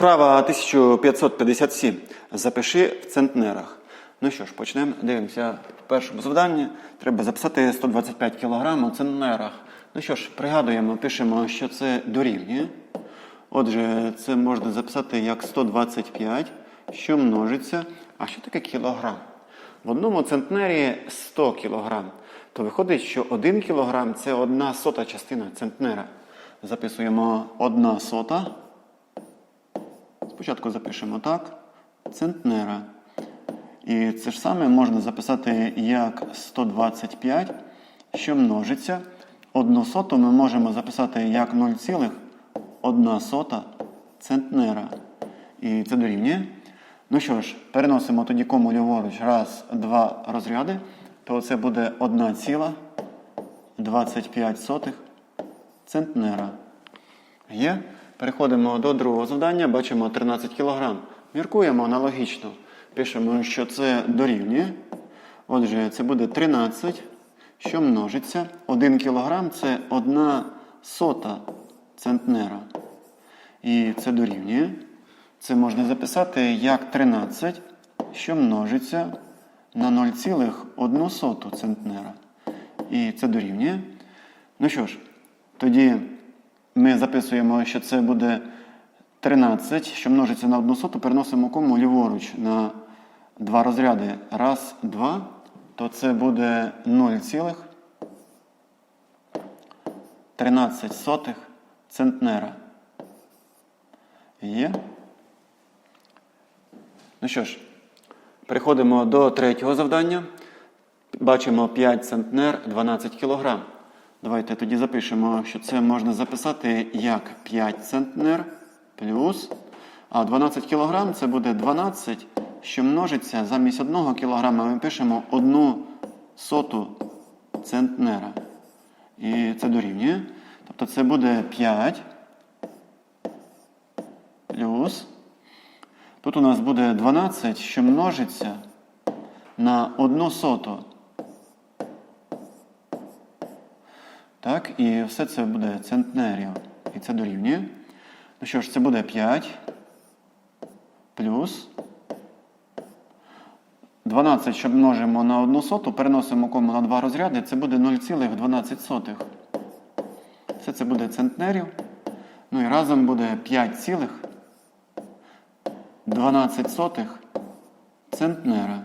Вправа 1557. Запиши в центнерах. Ну що ж, почнемо. Дивимося. В першому завданні треба записати 125 кг у центнерах. Ну що ж, пригадуємо, пишемо, що це дорівнює. Отже, це можна записати як 125, що множиться. А що таке кілограм? В одному центнері 100 кг. То виходить, що 1 кг це одна сота частина центнера. Записуємо 1 сота. Спочатку запишемо так. Центнера. І це ж саме можна записати як 125, що множиться. Одну соту ми можемо записати як 0,1 сота центнера. І це дорівнює. Ну що ж, переносимо тоді кому ліворуч раз, два розряди, то це буде 1,25 центнера. Є. Переходимо до другого завдання, бачимо 13 кг. Міркуємо аналогічно. Пишемо, що це дорівнює. Отже, це буде 13, що множиться. 1 кг це 1 сота центнера. І це дорівнює. Це можна записати як 13, що множиться на 0,1 соту центнера. І це дорівнює. Ну що ж, тоді ми записуємо, що це буде 13, що множиться на 1 соту, переносимо кому ліворуч на два розряди. Раз, два, то це буде 0,13 сотих центнера. Є? Ну що ж, переходимо до третього завдання. Бачимо 5 центнер 12 кг. Давайте тоді запишемо, що це можна записати як 5 центнер плюс. А 12 кг це буде 12, що множиться замість 1 кг ми пишемо 1 соту центнера. І це дорівнює. Тобто це буде 5 плюс. Тут у нас буде 12, що множиться на 1 соту. Так, і все це буде центнерів. І це дорівнює. Ну що ж, це буде 5 плюс 12, що множимо на 1 соту, переносимо кому на 2 розряди, це буде 0,12. Все це буде центнерів. Ну і разом буде 5,12 центнера.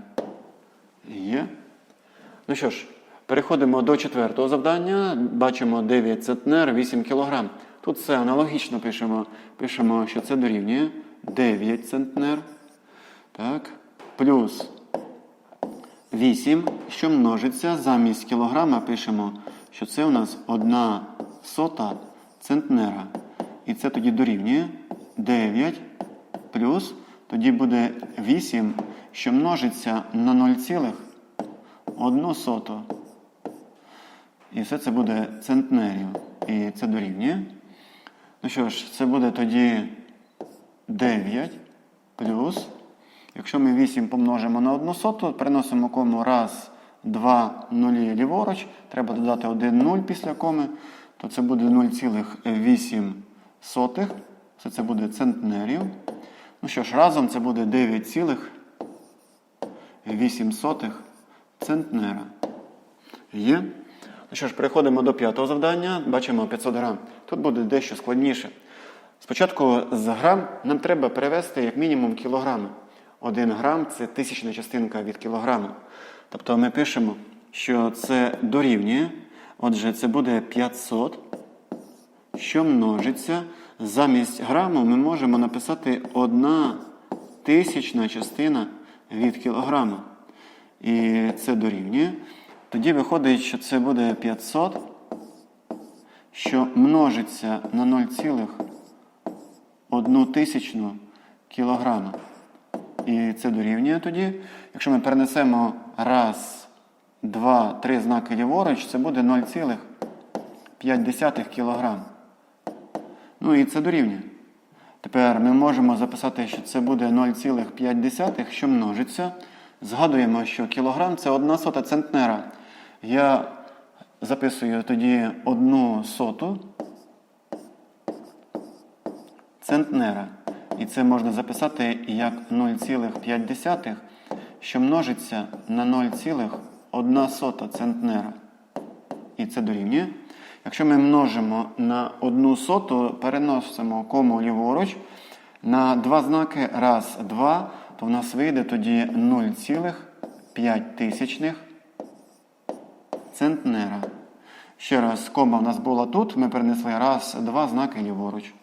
Є. Ну що ж, переходимо до четвертого завдання. Бачимо 9 центнер, 8 кг. Тут все аналогічно пишемо. Пишемо, що це дорівнює 9 центнер. Так. Плюс 8, що множиться. Замість кілограма пишемо, що це у нас 1 сота центнера. І це тоді дорівнює 9 плюс, тоді буде 8, що множиться на 0,1 соту. І все це буде центнерів. І це дорівнює. Ну що ж, це буде тоді 9 плюс. Якщо ми 8 помножимо на 1 соту, переносимо кому раз, два нулі ліворуч, треба додати 1 0 після коми, то це буде 0,8. Все це буде центнерів. Ну що ж, разом це буде 9,8 центнера. Є. Ну що ж, переходимо до п'ятого завдання. Бачимо 500 грам. Тут буде дещо складніше. Спочатку з грам нам треба перевести як мінімум кілограми. Один грам це тисячна частинка від кілограму. Тобто ми пишемо, що це дорівнює. Отже, це буде 500, що множиться. Замість граму ми можемо написати одна тисячна частина від кілограма. І це дорівнює. Тоді виходить, що це буде 500, що множиться на 0,1 тисячну кілограма. І це дорівнює тоді. Якщо ми перенесемо раз, два, три знаки ліворуч, це буде 0,5 кілограм. Ну і це дорівнює. Тепер ми можемо записати, що це буде 0,5, що множиться. Згадуємо, що кілограм це одна сота центнера. Я записую тоді одну соту центнера. І це можна записати як 0,5, що множиться на 0,1 центнера. І це дорівнює. Якщо ми множимо на одну соту, переносимо кому ліворуч на два знаки раз, два, то в нас вийде тоді 0,5 тисячних центнера. Ще раз, кома в нас була тут, ми перенесли раз, два знаки ліворуч.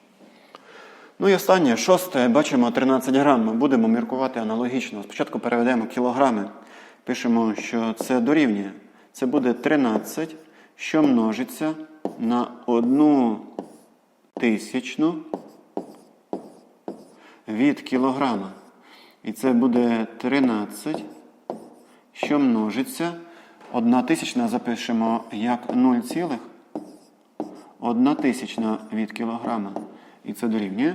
Ну і останнє, шосте, бачимо 13 грам. Ми будемо міркувати аналогічно. Спочатку переведемо кілограми. Пишемо, що це дорівнює. Це буде 13, що множиться на одну тисячну від кілограма. І це буде 13, що множиться. Одна тисячна запишемо як 0,1 тисячна від кілограма. І це дорівнює.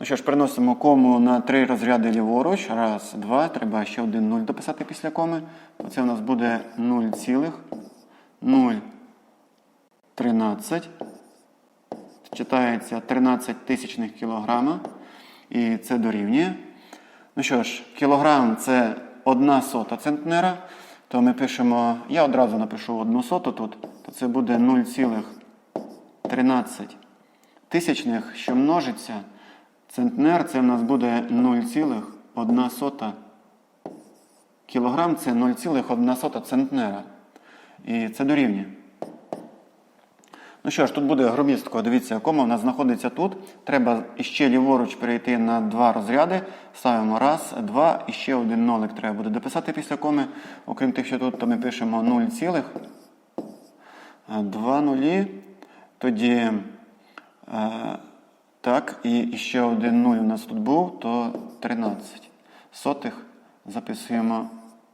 Ну що ж, переносимо кому на три розряди ліворуч. Раз, два. Треба ще один 0 дописати після коми. Оце у нас буде 0,013. Читається 13 тисячних кілограма. І це дорівнює. Ну що ж, кілограм це одна сота центнера. То ми пишемо, я одразу напишу одну соту тут, то це буде 0,13 тисячних, що множиться. Центнер це в нас буде 0,1 кілограм це 0,1 центнера. І це дорівнює. Ну що ж, тут буде громістко. Дивіться, кома у нас знаходиться тут. Треба іще ліворуч перейти на два розряди. Ставимо раз, два, і ще один нолик треба буде дописати після коми. Окрім тих, що тут, то ми пишемо 0, цілих. Два нулі. Тоді, е, так, і ще один 0 у нас тут був, то 13 сотих записуємо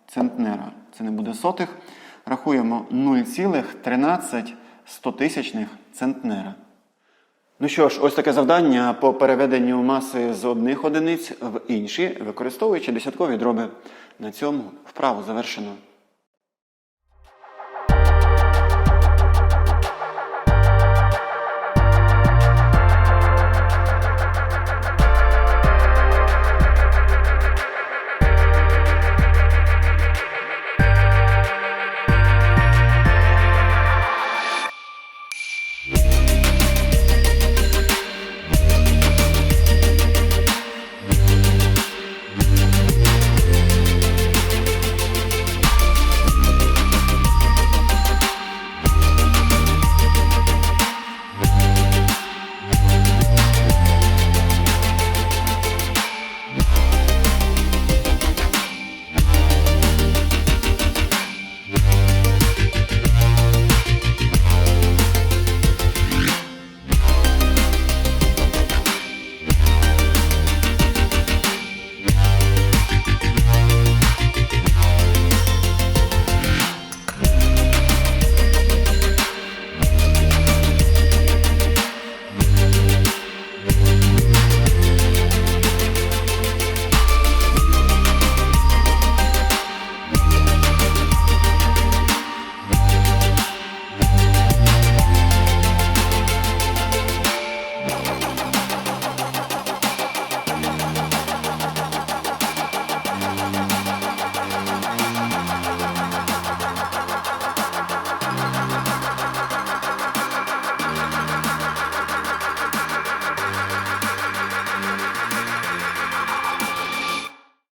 центнера. Це не буде сотих. Рахуємо 0,13 стотисячних центнера. Ну що ж, ось таке завдання по переведенню маси з одних одиниць в інші, використовуючи десяткові дроби. На цьому вправу завершено.